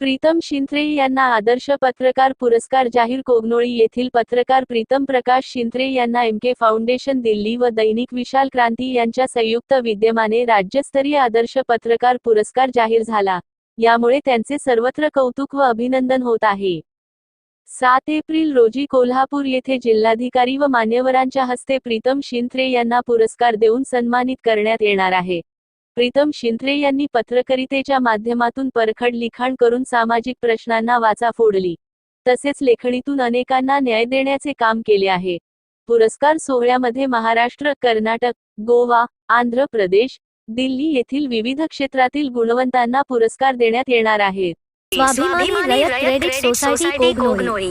प्रीतम शिंत्रे यांना आदर्श पत्रकार पुरस्कार जाहीर कोगनोळी येथील पत्रकार प्रीतम प्रकाश शिंत्रे यांना एमके फाउंडेशन दिल्ली व दैनिक विशाल क्रांती यांच्या संयुक्त विद्यमाने राज्यस्तरीय आदर्श पत्रकार पुरस्कार जाहीर झाला. यामुळे त्यांचे सर्वत्र कौतुक व अभिनंदन होत आहे. सात एप्रिल रोजी कोल्हापूर येथे जिल्हाधिकारी व मान्यवरांच्या हस्ते प्रीतम शिंत्रे यांना पुरस्कार देऊन सन्मानित करण्यात येणार आहे. प्रीतम शिंत्रे यांनी पत्रकारितेच्या माध्यमातून परखड लिखाण करून सामाजिक प्रश्नांना वाचा फोडली. तसेच लेखणीतून अनेकांना न्याय देण्याचे काम केले आहे. पुरस्कार सोहळ्यामध्ये महाराष्ट्र कर्नाटक गोवा आंध्र प्रदेश दिल्ली येथील विविध क्षेत्रातील गुणवंतांना पुरस्कार देण्यात येणार आहेत. स्वाभिमानी रयत क्रेडिट सोसायटी कोगनोळी.